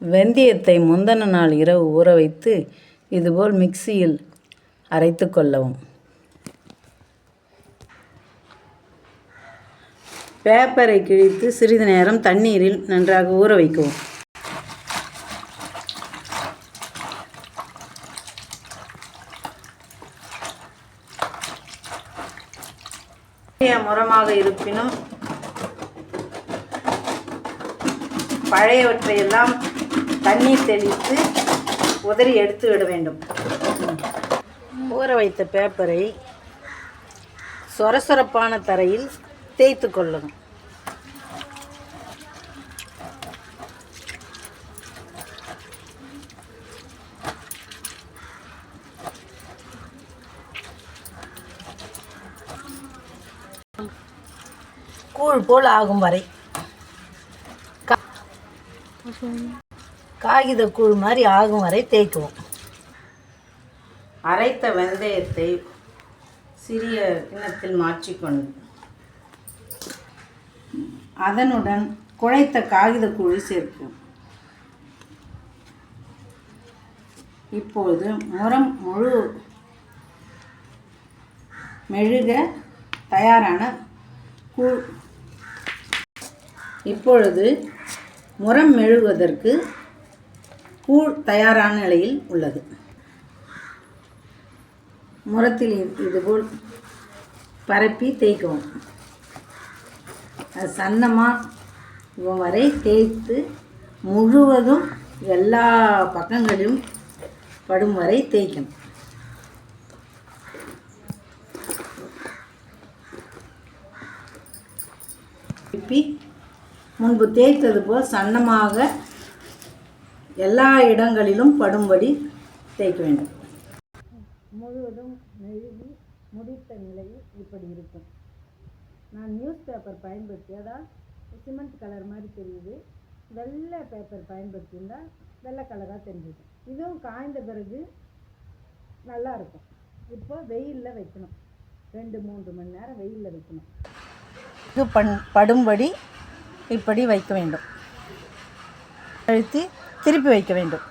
வெந்தயத்தை முந்தின நாள் இரவு ஊற வைத்து இதுபோல் மிக்சியில் அரைத்து கொள்ளவும். பேப்பரை கிழித்து சிறிது நேரம் தண்ணீரில் நன்றாக ஊற வைக்கவும். முறமாக இருப்பினும் பழையவற்றையெல்லாம் தண்ணீர் தெளித்து உதறி எடுத்து விட வேண்டும். ஊற வைத்த பேப்பரை சொரசொரப்பான தரையில் தேய்த்து கொள்ளணும். கூழ் போல் ஆகும் வரை. காகித கூழ் மாதிரி ஆகும் வரை தேய்க்குவோம். அரைத்த வெந்தயத்தை சிறிய கிண்ணத்தில் மாற்றிக்கொண்டு அதனுடன் குழைத்த காகித கூழை சேர்க்கும் இப்பொழுது முரம் முழு மெழுக தயாரான கூழ். இப்பொழுது முரம் மெழுகுவதற்கு கூழ் தயாரான நிலையில் உள்ளது. முரத்தில் இதுபோல் பரப்பி தேய்க்கவும். அது சன்னமாக வரை தேய்த்து முழுவதும் எல்லா பக்கங்களிலும் படும் வரை தேய்க்கணும். திருப்பி முன்பு தேய்த்தது போல் சன்னமாக எல்லா இடங்களிலும் படும்படி தேய்க்க வேண்டும். முழுவதும் மெழுகி முடித்த நிலையில் இப்படி இருக்கும். நான் நியூஸ் பேப்பர் பயன்படுத்தியதால் சிமெண்ட் கலர் மாதிரி தெரியுது. வெள்ளை பேப்பர் பயன்படுத்தியிருந்தால் வெள்ளை கலராக தெரிஞ்சுது. இதுவும் காய்ந்த பிறகு நல்லாயிருக்கும் இப்போ வெயிலில் வைக்கணும். ரெண்டு மூன்று மணி நேரம் வெயிலில் வைக்கணும். இது பண் படும்படி இப்படி வைக்க வேண்டும். அழுத்தி திருப்பி வைக்க வேண்டும்.